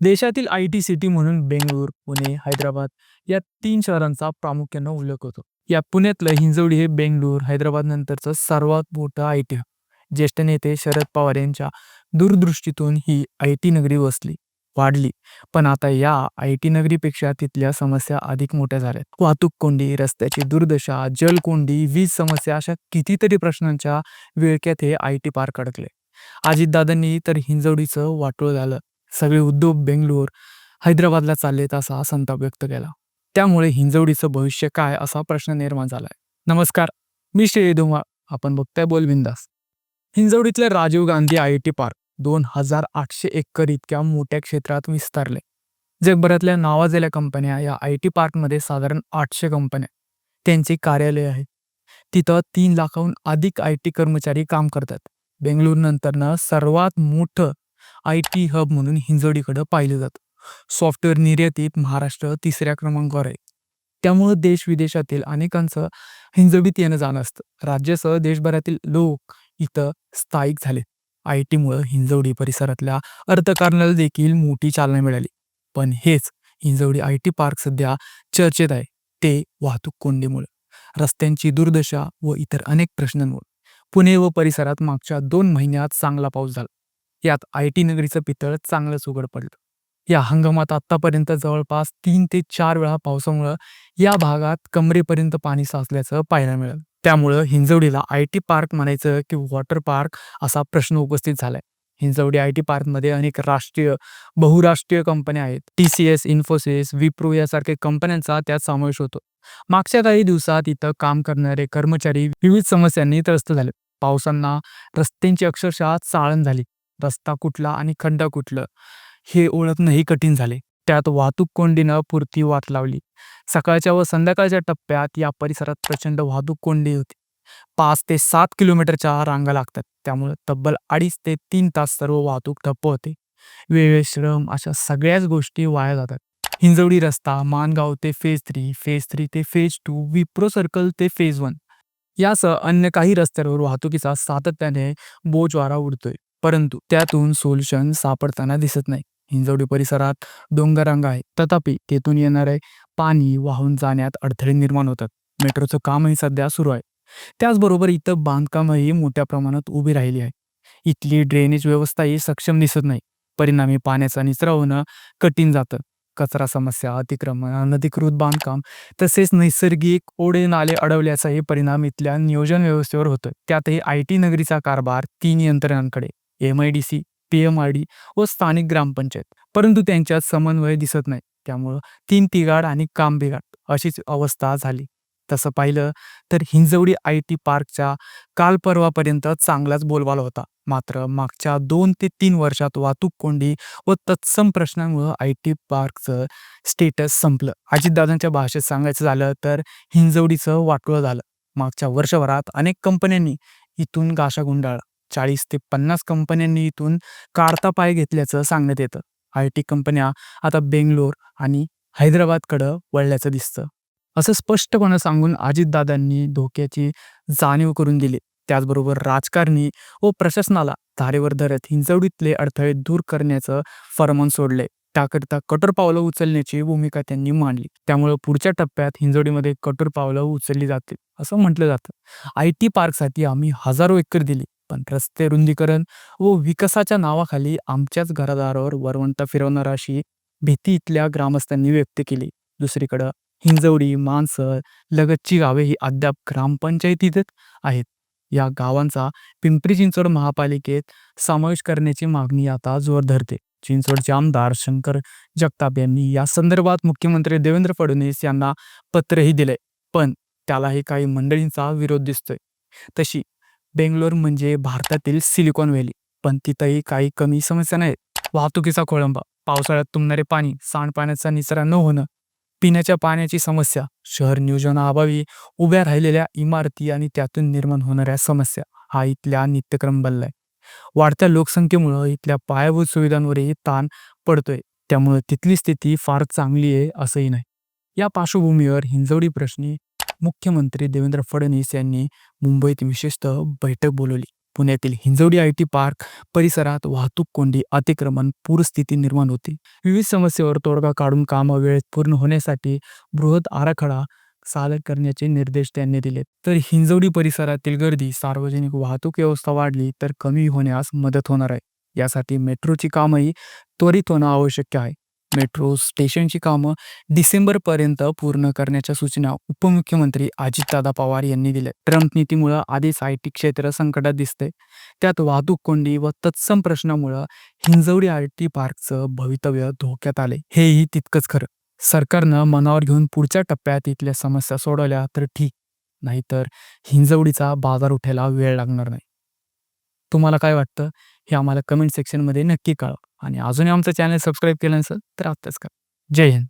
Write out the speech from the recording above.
देशातील I T city म्हणून बेंगळूर, पुणे, हैदराबाद या तीन शहरांचा प्रामुख्यानं उल्लेख होतो. या पुण्यातलं हिंजवडी हे बेंगळूर, हैदराबाद नंतरचं सर्वात मोठं आय टी ज्येष्ठ नेते शरद पवार यांच्या दूरदृष्टीतून ही आय टी नगरी वसली, वाढली. पण आता या आय टी नगरीपेक्षा तिथल्या समस्या अधिक मोठ्या झाल्यात. वाहतूक कोंडी, रस्त्याची दुर्दशा, जलकोंडी, वीज समस्या अशा कितीतरी प्रश्नांच्या विळक्यात हे आय टी पार्क अडकले. अजितदादांनी तर हिंजवडीचं वाटोळ झालं, सगळे उद्योग बेंगलोर हैदराबादला चाललेत असा संताप व्यक्त केला. त्यामुळे हिंजवडीचं भविष्य काय असा प्रश्न निर्माण झालाय. नमस्कार, मी श्री धुमाळ. आपण बघताय Bolbindaas. हिंजवडीतले Rajiv Gandhi I T park दोन हजार आठशे एकर इतक्या मोठ्या क्षेत्रात विस्तारले. जगभरातल्या नावाजलेल्या कंपन्या या आय टी पार्कमध्ये साधारण आठशे कंपन्या त्यांची कार्यालय आहेत. तिथं तीन लाखाहून अधिक आय टी कर्मचारी काम करतात. बेंगळूर नंतरनं सर्वात मोठं आय टी हब म्हणून हिंजवडीकडे पाहिलं जातं. सॉफ्टवेअर निर्यातीत महाराष्ट्र तिसऱ्या क्रमांकावर आहे. त्यामुळं देश विदेशातील अनेकांचं हिंजवडीत येणं जाणं असतं. राज्यासह देशभरातील लोक इथं स्थायिक झाले. आय टीमुळं हिंजवडी परिसरातल्या अर्थकारणाला देखील मोठी चालना मिळाली. पण हेच हिंजवडी आय टी पार्क सध्या चर्चेत आहे ते वाहतूक कोंडीमुळे, रस्त्यांची दुर्दशा व इतर अनेक प्रश्नांमुळे. पुणे व परिसरात मागच्या दोन महिन्यात चांगला पाऊस झाला. यात आय टी नगरीचं पितळ चांगलंच उघड पडलं. या हंगामात आतापर्यंत जवळपास तीन ते चार वेळा पावसामुळं या भागात कमरेपर्यंत पाणी साचल्याचं पाहायला मिळालं. त्यामुळं हिंजवडीला आय टी पार्क म्हणायचं की वॉटर पार्क असा प्रश्न उपस्थित झालाय. हिंजवडी आय टी पार्कमध्ये अनेक राष्ट्रीय, बहुराष्ट्रीय कंपन्या आहेत. T C S Infosys, Wipro यासारख्या कंपन्यांचा त्यात समावेश होतो. मागच्या काही दिवसात इथं काम करणारे कर्मचारी विविध समस्यांनी त्रस्त झाले. पावसांना रस्त्यांची अक्षरशः चाळण झाली. रस्ता कुठला आणि खड्डा कुठलं हे ओळखणंही कठीण झाले. त्यात वाहतूक कोंडीनं पुरती वाट लावली. सकाळच्या व संध्याकाळच्या टप्प्यात या परिसरात प्रचंड वाहतूक कोंडी होती. पाच ते सात किलोमीटरच्या रांगा लागतात. त्यामुळे तब्बल अडीच ते तीन तास सर्व वाहतूक ठप्प होते. वेळ, श्रम अशा सगळ्याच गोष्टी वाया जातात. हिंजवडी रस्ता मानगाव ते फेज थ्री, फेज थ्री ते फेज टू, विप्रो सर्कल ते फेज वन यासह अन्य काही रस्त्यांवर वाहतुकीचा सातत्याने बोजवारा उडतोय. परंतु त्यातून सोल्युशन सापडताना दिसत नाही. हिंजवडी परिसरात डोंगरांग आहे तथापि तेथून येणारे पाणी वाहून जाण्यात अडथळे निर्माण होतात. मेट्रोचं कामही सध्या सुरू आहे. त्याचबरोबर इथं बांधकामही मोठ्या प्रमाणात उभी राहिली आहे. इथली ड्रेनेज व्यवस्थाही सक्षम दिसत नाही. परिणामी पाण्याचा निचरा होणं कठीण जातं. कचरा समस्या, अतिक्रमण, अनधिकृत बांधकाम तसेच नैसर्गिक ओढे नाले अडवल्याचाही परिणाम इथल्या नियोजन व्यवस्थेवर होतोय. त्यातही आय टी नगरीचा कारभार तीन यंत्रणांकडे M I D C P M R D व स्थानिक ग्रामपंचायत. परंतु त्यांच्यात समन्वय दिसत नाही. त्यामुळं तीन तिघाड आणि काम बिघाड अशीच अवस्था झाली. तसं पाहिलं तर हिंजवडी आय टी पार्कच्या काल परवापर्यंत चांगलाच बोलबाला होता. मात्र मागच्या दोन ते तीन वर्षात वाहतूक कोंडी व तत्सम प्रश्नांमुळं आय टी पार्कचं स्टेटस संपलं. अजितदादांच्या भाषेत सांगायचं झालं तर हिंजवडीचं वाटोळं झालं. मागच्या वर्षभरात अनेक कंपन्यांनी इथून गाशा गुंडाळला. चाळीस ते पन्नास कंपन्यांनी इथून काढता पाय घेतल्याचं सांगण्यात येतं. आय टी कंपन्या आता बेंगलोर आणि हैदराबादकडं वळल्याचं दिसतं. असं स्पष्टपणे सांगून अजितदादांनी धोक्याची जाणीव करून दिली. त्याचबरोबर राजकारणी व प्रशासनाला धारेवर धरत हिंजवडीतले अडथळे दूर करण्याचं फरमान सोडलंय. त्याकरिता कठोर पावलं उचलण्याची भूमिका त्यांनी मांडली. त्यामुळे पुढच्या टप्प्यात हिंजवडीमध्ये कठोर पावलं उचलली जातील असं म्हटलं जातं. आय टी पार्कसाठी आम्ही हजारो एकर दिली, पण रस्ते रुंदीकरण व विकासाच्या नावाखाली आमच्याच घरादारावर वरवंटा फिरवणार अशी भीती इथल्या ग्रामस्थांनी व्यक्त केली. दुसरीकडं हिंजवडी, मानसर लगतची गावे ही अद्याप ग्रामपंचायतीतच आहेत. या गावांचा पिंपरी चिंचवड महापालिकेत समावेश करण्याची मागणी आता जोर धरते. चिंचवडचे आमदार शंकर जगताप यांनी या संदर्भात मुख्यमंत्री देवेंद्र फडणवीस यांना पत्रही दिलंय. पण त्यालाही काही मंडळींचा विरोध दिसतोय. तशी बेंगलोर म्हणजे भारतातील सिलिकॉन व्हॅली, पण तिथंही काही कमी समस्या नाहीत. वाहतुकीचा खोळंबा, पावसाळ्यात तुंबणारे पाणी, सांडपाण्याचा निचरा न होणं, पिण्याच्या पाण्याची समस्या, शहर नियोजनाअभावी उभ्या राहिलेल्या इमारती आणि त्यातून निर्माण होणाऱ्या समस्या हा इथल्या नित्यक्रम बनलाय. वाढत्या लोकसंख्येमुळं इथल्या पायाभूत सुविधांवरही ताण पडतोय. त्यामुळं तिथली स्थिती फार चांगली आहे असंही नाही. या पार्श्वभूमीवर हिंजवडी प्रश्नी मुख्यमंत्री देवेंद्र फडणवीस यांनी मुंबईत विशेषतः बैठक बोलवली. पुण्यातील हिंजवडी आय टी पार्क परिसरात वाहतूक कोंडी अतिक्रमण पूरस्थिती निर्माण होती. विविध समस्येवर तोडगा काढून कामं वेळेत पूर्ण होण्यासाठी बृहत आराखडा सादर करण्याचे निर्देश त्यांनी दिले. तर हिंजवडी परिसरातील गर्दी सार्वजनिक वाहतूक व्यवस्था वाढली तर कमी होण्यास मदत होणार आहे. यासाठी मेट्रोची कामही त्वरित होणं आवश्यक आहे. मेट्रो स्टेशनची कामं डिसेंबरपर्यंत पूर्ण करण्याच्या सूचना उपमुख्यमंत्री अजितदादा पवार यांनी दिल्या. ट्रम्प नीतीमुळं आधीच आय टी क्षेत्र संकटात दिसते त्यात वाहतूक कोंडी व तत्सम प्रश्नामुळं हिंजवडी आय टी पार्कचं भवितव्य धोक्यात आले हेही तितकंच खरं. सरकारनं मनावर घेऊन पुढच्या टप्प्यात इथल्या समस्या सोडवल्या तर ठीक. नाहीतर हिंजवडीचा बाजार उठायला वेळ लागणार नाही. तुम्हाला काय वाटतं? हे आम्हाला कमेंट सेक्शनमध्ये नक्की कळवा. आणि अजूनही आमचं चॅनल सबस्क्राईब केलं नसेल तर आत्ताच करा. जय हिंद.